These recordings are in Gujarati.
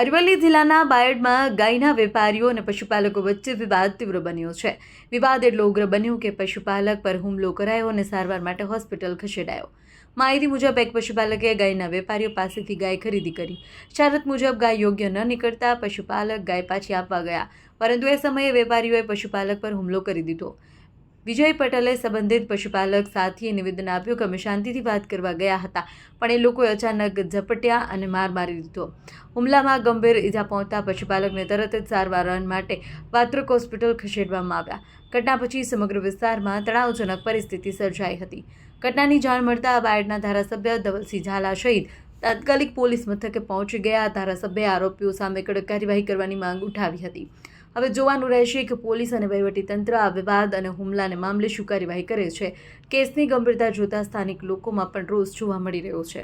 અરવલ્લી જિલ્લાના બાયડમાં ગાયના વેપારીઓ અને પશુપાલકો વચ્ચે વિવાદ તીવ્ર બન્યો છે. વિવાદ એટલો ઉગ્ર બન્યો કે પશુપાલક પર હુમલો કરાયો અને સારવાર માટે હોસ્પિટલ ખસેડાયો. માહિતી મુજબ એક પશુપાલકે ગાયના વેપારીઓ પાસેથી ગાય ખરીદી કરી. શરત મુજબ ગાય યોગ્ય ન નીકળતા પશુપાલક ગાય પાછી આપવા ગયા. પરંતુ એ સમયે વેપારીઓએ પશુપાલક પર હુમલો કરી દીધો. વિજય પટેલે સંબંધિત પશુપાલક સાથીએ નિવેદન આપ્યું કે અમે શાંતિથી વાત કરવા ગયા હતા, પણ એ લોકોએ અચાનક ઝપટ્યા અને માર મારી દીધો. હુમલામાં ગંભીર ઈજા પહોંચતા પશુપાલકને તરત જ સારવાર માટે વાત્રક હોસ્પિટલ ખસેડવામાં આવ્યા. ઘટના પછી સમગ્ર વિસ્તારમાં તણાવજનક પરિસ્થિતિ સર્જાઈ હતી. ઘટનાની જાણ મળતા બાયડના ધારાસભ્ય ધવલસિંહ ઝાલા સહિત તાત્કાલિક પોલીસ મથકે પહોંચી ગયા. ધારાસભ્ય આરોપીઓ સામે કડક કાર્યવાહી કરવાની માંગ ઉઠાવી હતી. હવે જોવાનું રહેશે કે પોલીસ અને વહીવટીતંત્ર આ વિવાદ અને હુમલાને મામલે શું કાર્યવાહી કરે છે. કેસની ગંભીરતા જોતા સ્થાનિક લોકોમાં પણ રોષ જોવા મળી રહ્યો છે.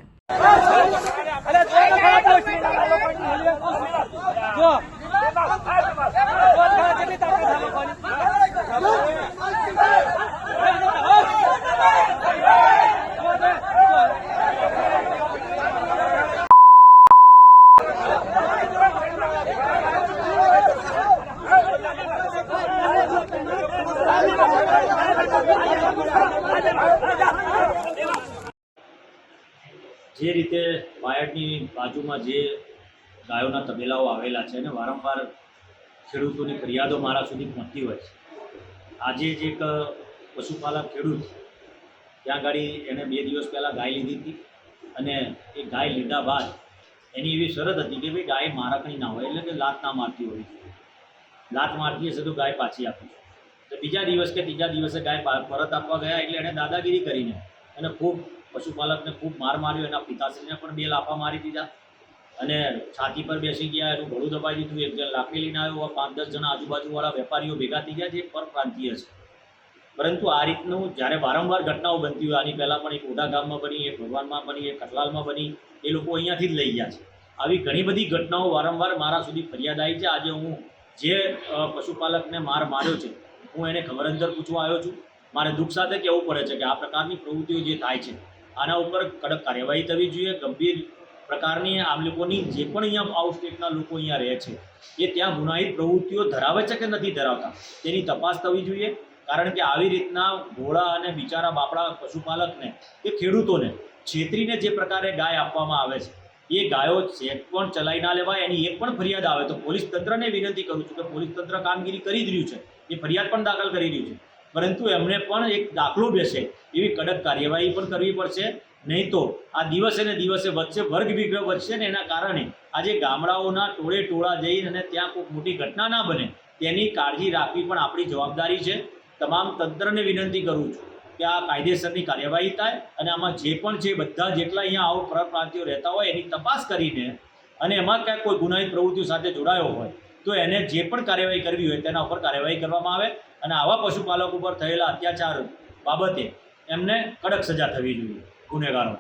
જે રીતે વાયડની બાજુમાં જે ગાયોના તબેલાઓ આવેલા છે અને વારંવાર ખેડૂતોની ફરિયાદો મારા સુધી પહોંચતી હોય છે. આજે જ એક પશુપાલક ખેડૂત ત્યાં ગાડી એણે બે દિવસ પહેલાં ગાય લીધી હતી અને એ ગાય લીધા બાદ એની એવી શરત હતી કે ભાઈ ગાય મારકણી ના હોય એટલે કે લાત ના મારતી હોય. લાત મારતી હશે તો ગાય પાછી આપી તો બીજા દિવસ કે ત્રીજા દિવસે ગાય પરત આપવા ગયા એટલે એણે દાદાગીરી કરીને અને ખૂબ પશુપાલકને ખૂબ માર માર્યો. એના પિતાશ્રીને પણ બે લાફા મારી દીધા. અને છાતી પર બેસી ગયા, એનું ગળું દબાઈ દીધું. એક જણ લાકડી લઈને આવ્યો. પાંચ દસ જણા આજુબાજુવાળા વેપારીઓ ભેગા થઈ ગયા જે પરપ્રાંતીય છે. પરંતુ આ રીતનું જ્યારે વારંવાર ઘટનાઓ બનતી હોય, આની પહેલાં પણ એક ઓઢા ગામમાં બની, એક ભગવાનમાં બની, એક કટલાલમાં બની, એ લોકો અહીંયાથી જ લઈ ગયા છે. આવી ઘણી બધી ઘટનાઓ વારંવાર મારા સુધી ફરિયાદ આવી છે. આજે હું જે પશુપાલકને માર માર્યો છે, હું એને ખબર અંદર પૂછવા આવ્યો છું. મારે દુઃખ સાથે કહેવું પડે છે કે આ પ્રકારની પ્રવૃત્તિઓ જે થાય છે, આના ઉપર કડક કાર્યવાહી થવી જોઈએ. ગંભીર પ્રકારની આમ લોકોની જે પણ અહીંયા આઉટ સ્ટેટના લોકો અહીંયા રહે છે, એ ત્યાં ગુનાહિત પ્રવૃત્તિઓ ધરાવે છે કે નથી ધરાવતા, તેની તપાસ થવી જોઈએ. કારણ કે આવી રીતના ઘોડા અને બિચારા બાપડા પશુપાલકને, કે ખેડૂતોને, છેતરીને જે પ્રકારે ગાય આપવામાં આવે છે, એ ગાયો ચેક પણ ચલાવી ના લેવાય. એની એક પણ ફરિયાદ આવે તો પોલીસ તંત્રને વિનંતી કરું છું કે પોલીસ તંત્ર કામગીરી કરી જ રહ્યું છે, એ ફરિયાદ પણ દાખલ કરી રહ્યું છે. પરંતુ એમને પણ એક દાખલો બેસે, એવી કડક કાર્યવાહી પણ કરવી પડશે. નહીં તો આ દિવસે ને દિવસે વધશે વર્ગ વિગ્રહ વધશે ને એના કારણે આજે ગામડાઓના ટોળે ટોળા જઈને અને ત્યાં કોઈ મોટી ઘટના ના બને, તેની કાળજી રાખવી પણ આપણી જવાબદારી છે. તમામ તંત્રને વિનંતી કરું છું કે આ કાયદેસરની કાર્યવાહી થાય અને આમાં જે પણ છે, બધા જેટલા અહીંયા આવો પરપ્રાંતિઓ રહેતા હોય એની તપાસ કરીને અને એમાં ક્યાંક કોઈ ગુનાહિત પ્રવૃત્તિઓ સાથે જોડાયો હોય તો એને જે પણ કાર્યવાહી કરવી હોય તેના ઉપર કાર્યવાહી કરવામાં આવે અને આવા પશુપાલકો ઉપર થયેલા અત્યાચાર બાબતે એમને કડક સજા થવી જોઈએ ગુનેગારો